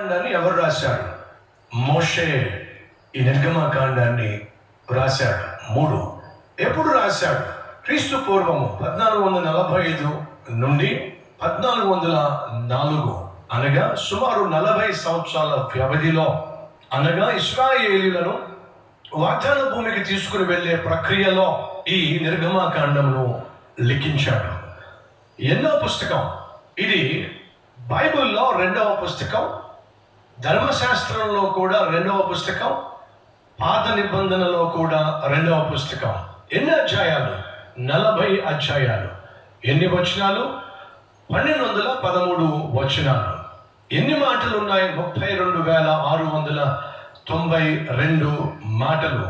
కాండాన్ని ఎవరు రాశాడు మోషే ఈ నిర్గమకాండాన్ని రాశాడు. మూడు. ఎప్పుడు రాశాడు? క్రీస్తు పూర్వము పద్నాలుగు వందల నలభై ఐదు నుండి పద్నాలుగు వందల నాలుగు అనగా సుమారు నలభై సంవత్సరాల వ్యవధిలో అనగా ఇస్రాయేలీలను వాగ్దాన భూమికి తీసుకుని వెళ్ళే ప్రక్రియలో ఈ నిర్గమాకాండమును లిఖించాడు. ఎన్నో పుస్తకం. ఇది బైబిల్లో రెండవ పుస్తకం ధర్మశాస్త్రంలో కూడా రెండవ పుస్తకం పాత నిబంధనలో కూడా రెండవ పుస్తకం. ఎన్ని అధ్యాయాలు? నలభై అధ్యాయాలు. ఎన్ని వచనాలు? పన్నెండు వందల పదమూడు వచనాలు. ఎన్ని మాటలు ఉన్నాయి ముప్పై రెండు వేల ఆరు వందల తొంభై రెండు మాటలు.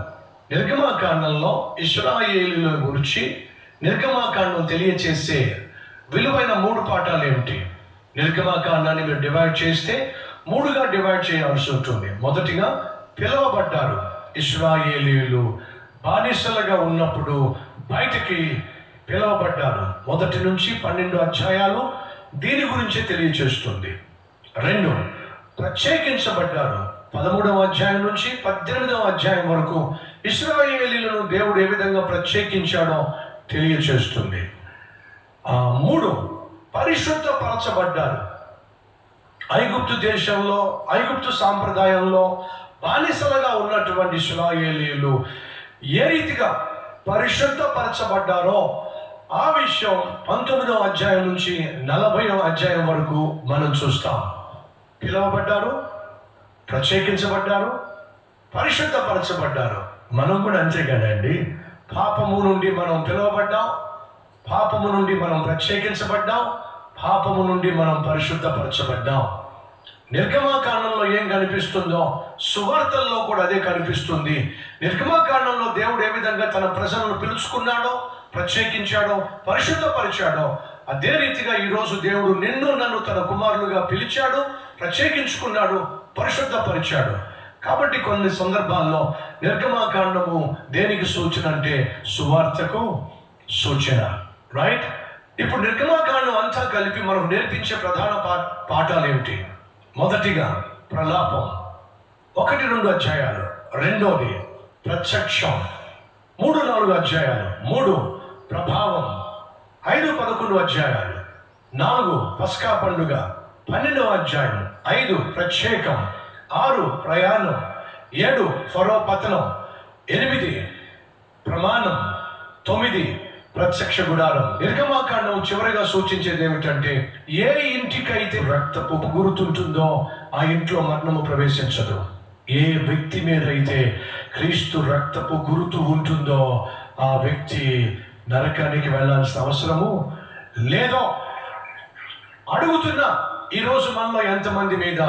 నిర్గమాకాండంలో ఇస్రాయేలుల గురించి నిర్గమాకాండం తెలియచేసే విలువైన మూడు పాఠాలు ఏమిటి? నిర్గమాకాండాన్ని మీరు డివైడ్ చేస్తే మూడుగా డివైడ్ చేయాల్సి ఉంటుంది. మొదటిగా పిలువబడ్డారు ఇస్రాయేలీలు బానిసలుగా ఉన్నప్పుడు బయటికి పిలువబడ్డారు. మొదటి నుంచి పన్నెండు అధ్యాయాలు దీని గురించి తెలియచేస్తుంది. రెండు ప్రత్యేకించబడ్డారు. పదమూడవ అధ్యాయం నుంచి పద్దెనిమిదవ అధ్యాయం వరకు ఇస్రాయేలీలను దేవుడు ఏ విధంగా ప్రత్యేకించాడో తెలియచేస్తుంది. మూడు పరిశుద్ధపరచబడ్డారు. ఐగుప్తు దేశంలో ఐగుప్తు సాంప్రదాయంలో బానిసలుగా ఉన్నటువంటి ఇస్రాయేలీలు ఏ రీతిగా పరిశుద్ధపరచబడ్డారో ఆ విషయం పంతొమ్మిదవ అధ్యాయం నుంచి నలభైవ అధ్యాయం వరకు మనం చూస్తాం. పిలువబడ్డారు ప్రత్యేకించబడ్డారు పరిశుద్ధపరచబడ్డారు. మనం కూడా అంతే కదండి. పాపము నుండి మనం పిలువబడ్డాం పాపము నుండి మనం ప్రత్యేకించబడ్డాం పాపము నుండి మనం పరిశుద్ధపరచబడ్డాం. నిర్గమాకాండంలో ఏం కనిపిస్తుందో సువార్తల్లో కూడా అదే కనిపిస్తుంది. నిర్గమాకాండంలో దేవుడు ఏ విధంగా తన ప్రజలను పిలుచుకున్నాడో ప్రత్యేకించాడో పరిశుద్ధపరిచాడో అదే రీతిగా ఈరోజు దేవుడు నిన్ను నన్ను తన కుమారులుగా పిలిచాడు ప్రత్యేకించుకున్నాడు పరిశుద్ధపరిచాడు. కాబట్టి కొన్ని సందర్భాల్లో నిర్గమాకాండము దేనికి సూచన అంటే సువార్తకు సూచన. రైట్ ఇప్పుడు నిర్గమాకాండం అంతా కలిపి మనం నేర్పించే ప్రధాన పా పాఠాలు ఏమిటి మొదటిగా ప్రలాపం. ఒకటి రెండు అధ్యాయాలు. రెండోది ప్రత్యక్షం. మూడు నాలుగు అధ్యాయాలు. మూడు ప్రభావం. ఐదు పదకొండు అధ్యాయాలు. నాలుగు పస్కా పండుగ. పన్నెండవ అధ్యాయం. ఐదు ప్రత్యేకం. ఆరు ప్రయాణం. ఏడు ఫరో పతనం. ఎనిమిది ప్రమాణం. తొమ్మిది ప్రత్యక్ష గుడారం. నిర్గమాకాండం చివరిగా సూచించేది ఏమిటంటే ఏ ఇంటికైతే రక్తపు గురుతుంటుందో ఆ ఇంట్లో మరణము ప్రవేశించదు. ఏ వ్యక్తి మీద అయితే క్రీస్తు రక్తపు గురుతు ఉంటుందో ఆ వ్యక్తి నరకానికి వెళ్ళాల్సిన అవసరము లేదో అడుగుతున్నా ఈరోజు మనలో ఎంతమంది మీద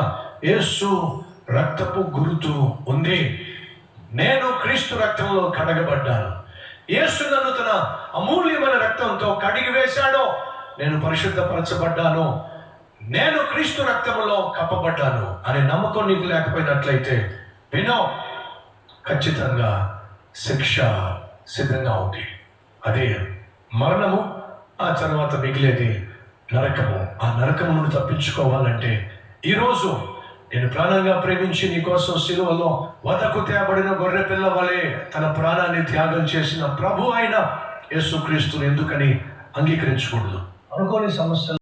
యేసు రక్తపు గురుతు ఉంది. నేను క్రీస్తు రక్తంలో కడగబడ్డాను. యేసు నన్ను తన అమూల్యమైన రక్తంతో కడిగి వేశాడో నేను పరిశుద్ధపరచబడ్డాను. నేను క్రీస్తు రక్తంలో కప్పబడ్డాను అనే నమ్మకం నీకు లేకపోయినట్లయితే వినో ఖచ్చితంగా శిక్ష సిద్ధంగా ఉంది. అదే మరణము ఆ తర్వాత మిగిలేది నరకము. ఆ నరకమును తప్పించుకోవాలంటే ఈరోజు నేను ప్రాణంగా ప్రేమించి నీ కోసం సిలువలో వదకు తేబడిన గొర్రె పిల్ల వలె తన ప్రాణాన్ని త్యాగం చేసిన ప్రభు అయిన యేసుక్రీస్తుని ఎందుకని అంగీకరించకూడదు. అనుకోని సమస్యలు